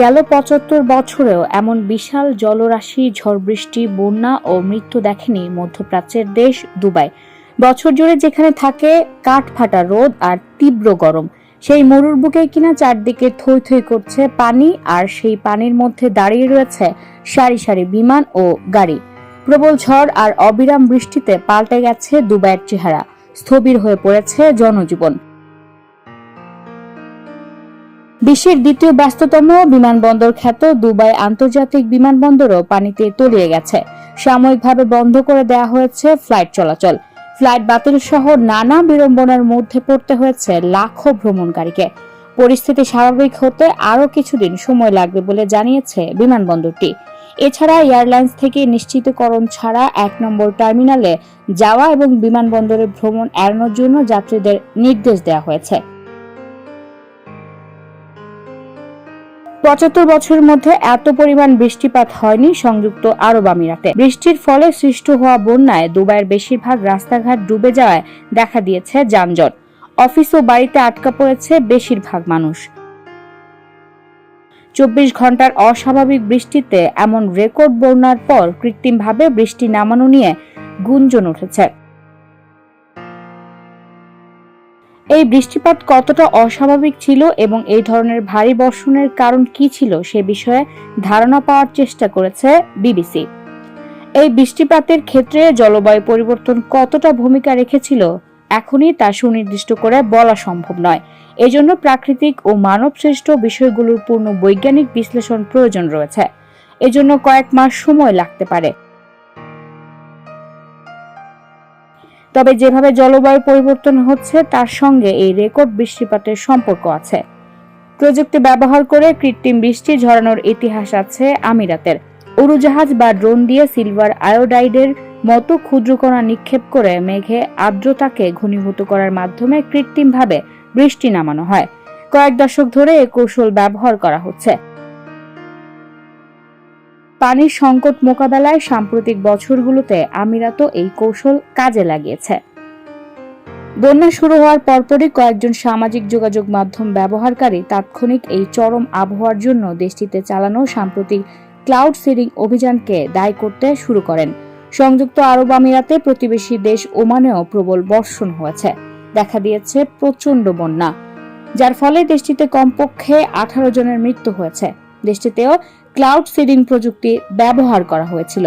গেল পঁচাত্তর বছরেও এমন বিশাল জলরাশি, ঝড় বৃষ্টি, বন্যা ও মৃত্যু দেখেনি মধ্যপ্রাচ্যের দেশ দুবাই। বছর জুড়ে যেখানে থাকে কাঠ ফাটা রোদ আর তীব্র গরম। সেই মরুর বুকে কিনা চারদিকে থই থই করছে পানি আর সেই পানির মধ্যে দাঁড়িয়ে রয়েছে সারি সারি বিমান ও গাড়ি। প্রবল ঝড় আর অবিরাম বৃষ্টিতে পাল্টে গেছে দুবাইয়ের চেহারা। স্থবির হয়ে পড়েছে জনজীবন। বিশ্বের দ্বিতীয় ব্যস্ততম বিমানবন্দর খ্যাত দুবাই আন্তর্জাতিক বিমানবন্দরও পানিতে তলিয়ে গেছে। সাময়িকভাবে বন্ধ করে দেওয়া হয়েছে ফ্লাইট চলাচল। ফ্লাইট বাতিল সহ নানা বিড়ম্বনার মধ্যে পড়তে হয়েছে লাখো ভ্রমণকারীকে। পরিস্থিতি স্বাভাবিক হতে আরও কিছুদিন সময় লাগবে বলে জানিয়েছে বিমানবন্দরটি। এছাড়া এয়ারলাইন্স থেকে নিশ্চিতকরণ ছাড়া এক নম্বর টার্মিনালে যাওয়া এবং বিমানবন্দরে ভ্রমণ এড়ানোর জন্য যাত্রীদের নির্দেশ দেওয়া হয়েছে। পঁচাত্তর বছরের মধ্যে এত পরিমাণ বৃষ্টিপাত হয়নি সংযুক্ত আরব আমিরাতে। বৃষ্টির ফলে সৃষ্ট হওয়া বন্যায় দুবাইয়ের বেশিরভাগ রাস্তাঘাট ডুবে যাওয়ায় দেখা দিয়েছে যানজট। অফিস ও বাড়িতে আটকা পড়েছে বেশিরভাগ মানুষ। চব্বিশ ঘণ্টার অস্বাভাবিক বৃষ্টিতে এমন রেকর্ড বন্যার পর কৃত্রিমভাবে বৃষ্টি নামানো নিয়ে গুঞ্জন উঠেছে। এই বৃষ্টিপাত কতটা অস্বাভাবিক ছিল এবং এই ধরনের ভারী বর্ষণের কারণ কি ছিল সে বিষয়ে ধারণা পাওয়ার চেষ্টা করেছে বিবিসি। এই বৃষ্টিপাতের ক্ষেত্রে জলবায়ু পরিবর্তন কতটা ভূমিকা রেখেছিল এখনই তা সুনির্দিষ্ট করে বলা সম্ভব নয়। এজন্য প্রাকৃতিক ও মানবসৃষ্ট বিষয়গুলোর পূর্ণ বৈজ্ঞানিক বিশ্লেষণ প্রয়োজন রয়েছে। এজন্য কয়েক মাস সময় লাগতে পারে। তবে যেভাবে জলবায়ু পরিবর্তন হচ্ছে, তার সঙ্গে এই রেকর্ড বৃষ্টিপাতের সম্পর্ক আছে। প্রযুক্তি ব্যবহার করে কৃত্রিম বৃষ্টি ঝরানোর ইতিহাস আছে আমিরাতের। উড়োজাহাজ বা ড্রোন দিয়ে সিলভার আয়োডাইডের মতো ক্ষুদ্রকণা নিক্ষেপ করে মেঘে আর্দ্রতাকে ঘনীভূত করার মাধ্যমে কৃত্রিমভাবে বৃষ্টি নামানো হয়। কয়েক দশক ধরে এ কৌশল ব্যবহার করা হচ্ছে। পানির সংকট মোকাবেলায় সাম্প্রতিক বছরগুলোতে আমিরাতও এই কৌশল কাজে লাগিয়েছে। বন্যা শুরু হওয়ার পরপরই কয়েকজন সামাজিক যোগাযোগ মাধ্যম ব্যবহারকারী তাৎক্ষণিক এই চরম আবহাওয়ার জন্য দেশটিতে চালানো সাম্প্রতিক ক্লাউড সিডিং অভিযানকে দায়ী করতে শুরু করেন। সংযুক্ত আরব আমিরাতে প্রতিবেশী দেশ ওমানেও প্রবল বর্ষণ হয়েছে। দেখা দিয়েছে প্রচণ্ড বন্যা। যার ফলে দেশটিতে কমপক্ষে আঠারো জনের মৃত্যু হয়েছে। দেশটিতেও ক্লাউড সিডিং প্রযুক্তি ব্যবহার করা হয়েছিল।